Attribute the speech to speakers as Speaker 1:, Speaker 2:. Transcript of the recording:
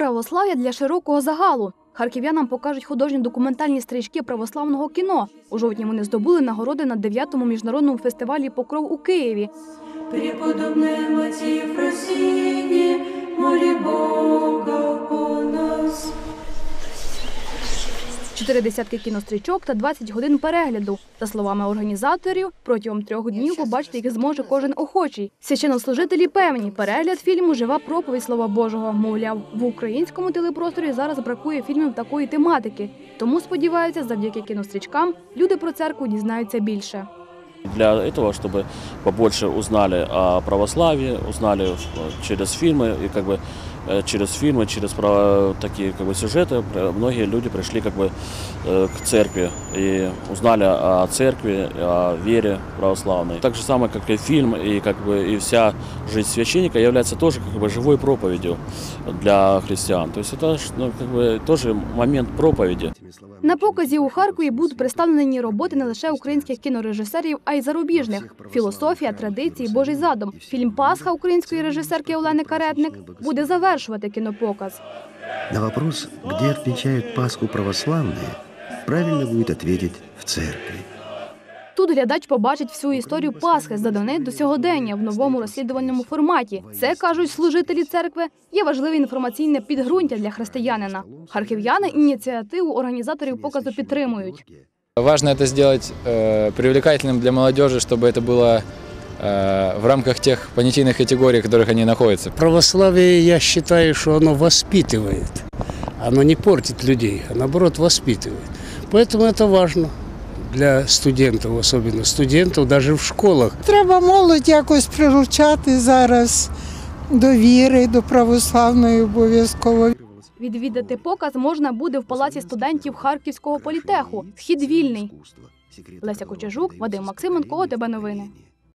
Speaker 1: Православ'я для широкого загалу. Харків'янам покажуть художні документальні стрічки православного кіно. У жовтні вони здобули нагороди на 9-му міжнародному фестивалі Покров у Києві. Чотири десятки кінострічок та 20 годин перегляду. За словами організаторів, протягом трьох днів побачити їх зможе кожен охочий. Священнослужителі певні, перегляд фільму жива проповідь Слова Божого. Мовляв, в українському телепросторі зараз бракує фільмів такої тематики. Тому сподіваються, завдяки кінострічкам люди про церкву дізнаються більше.
Speaker 2: Для этого, чтобы побольше узнали о православии, узнали э, через фильмы и как бы э, через фильмы, через про- такие как бы сюжеты, про- многие люди пришли как бы э, к церкви и узнали о церкви, о вере православной. Так же самое, как и фильм и как бы и вся жизнь священника является тоже как бы живой проповедью для христиан. То есть это ж, ну, как бы тоже момент проповеди.
Speaker 1: На показі у Харкові будуть представлені роботи не лише українських кінорежисерів, а й зарубіжних: філософія, традиції, Божий задум. Фільм Пасха української режисерки Олени Каретник буде завершувати кінопоказ.
Speaker 3: На вопрос, где отмечают Пасху православные, правильно будет ответить в церкви.
Speaker 1: Тут глядач побачить всю історію Пасхи з давнини до сьогодення в новому розслідувальному форматі. Це кажуть служителі церкви. Є важливе інформаційне підґрунтя для християнина. Харків'яни ініціативу організаторів показу підтримують.
Speaker 4: Важно это сделать э, привлекательным для молодежи, чтобы это было э, в рамках тех понятийных категорий, в которых они находятся.
Speaker 5: Православие, я считаю, что оно воспитывает. Оно не портит людей, а наоборот воспитывает. Поэтому это важно для студентов, особенно студентов, даже в школах.
Speaker 6: Треба молодь якось приручати зараз до віри, до православної обов'язково.
Speaker 1: Відвідати показ можна буде в палаці студентів Харківського політеху. Схід вільний. Леся Кучажук, Вадим Максименко, ОТБ новини.